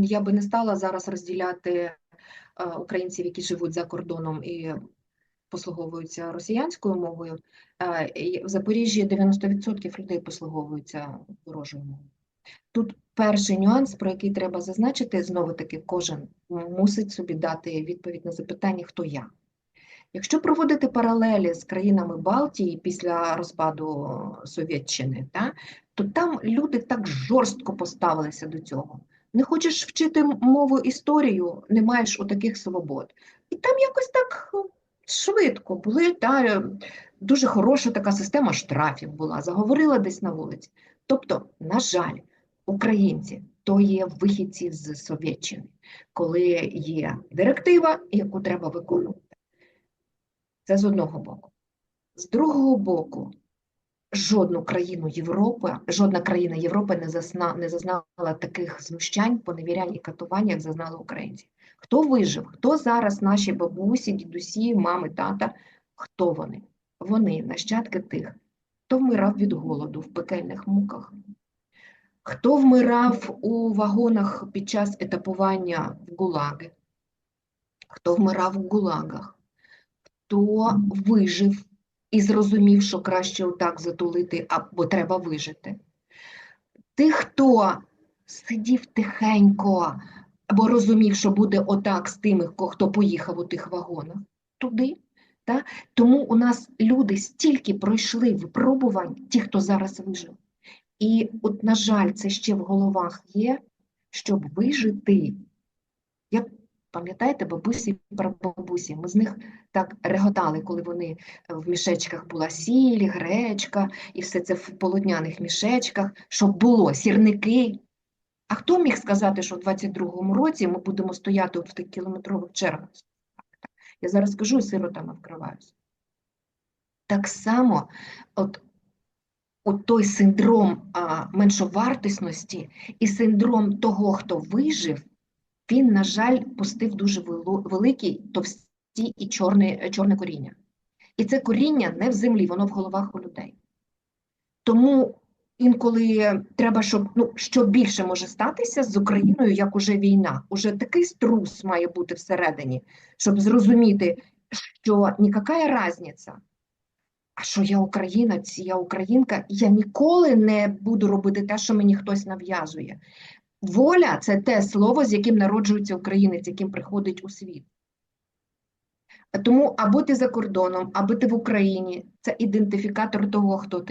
Я би не стала зараз розділяти е, українців, які живуть за кордоном і послуговуються росіянською мовою. Е, В Запоріжжі 90% людей послуговуються ворожою мовою. Тут перший нюанс, про який треба зазначити, знову таки, кожен мусить собі дати відповідь на запитання, хто я. Якщо проводити паралелі з країнами Балтії після розпаду Совєтщини, та, то там люди так жорстко поставилися до цього. Не хочеш вчити мову історію, не маєш у таких свобод. І там якось так швидко були, та, дуже хороша така система штрафів була, заговорила десь на вулиці. Тобто, на жаль, українці то є вихідці з Совєтщини, коли є директива, яку треба виконувати. Це з одного боку. З другого боку, жодну країну Європи, жодна країна Європи не засна, не зазнала таких знущань, поневірянь і катувань, як зазнали українці. Хто вижив? Хто зараз наші бабусі, дідусі, мами, тата? Хто вони? Вони нащадки тих, хто вмирав від голоду в пекельних муках, хто вмирав у вагонах під час етапування в гулаги, хто вмирав у гулагах хто вижив і зрозумів, що краще отак затулити, або треба вижити. Тих, хто сидів тихенько, або розумів, що буде отак з тими, хто поїхав у тих вагонах, туди. Та? Тому у нас люди стільки пройшли випробувань, ті, хто зараз вижив. І, от, на жаль, це ще в головах є, щоб вижити. Я Пам'ятаєте, бабусі прабабусі? Ми з них так реготали, коли вони в мішечках була сіль, гречка, і все це в полотняних мішечках, щоб було сірники. А хто міг сказати, що в 22-му році ми будемо стояти в тих кілометрових чергах? Я зараз скажу, сиротами вкриваюся. Так само, от, от той синдром а, меншовартісності і синдром того, хто вижив він, на жаль, пустив дуже великий, товсті і чорне, чорне коріння. І це коріння не в землі, воно в головах у людей. Тому інколи треба, щоб ну, що більше може статися з Україною, як уже війна. Уже такий струс має бути всередині, щоб зрозуміти, що ніяка різниця, а що я українець, я українка, я ніколи не буду робити те, що мені хтось нав'язує. Воля це те слово, з яким народжується українець, яким приходить у світ. Тому або ти за кордоном, або ти в Україні це ідентифікатор того, хто ти.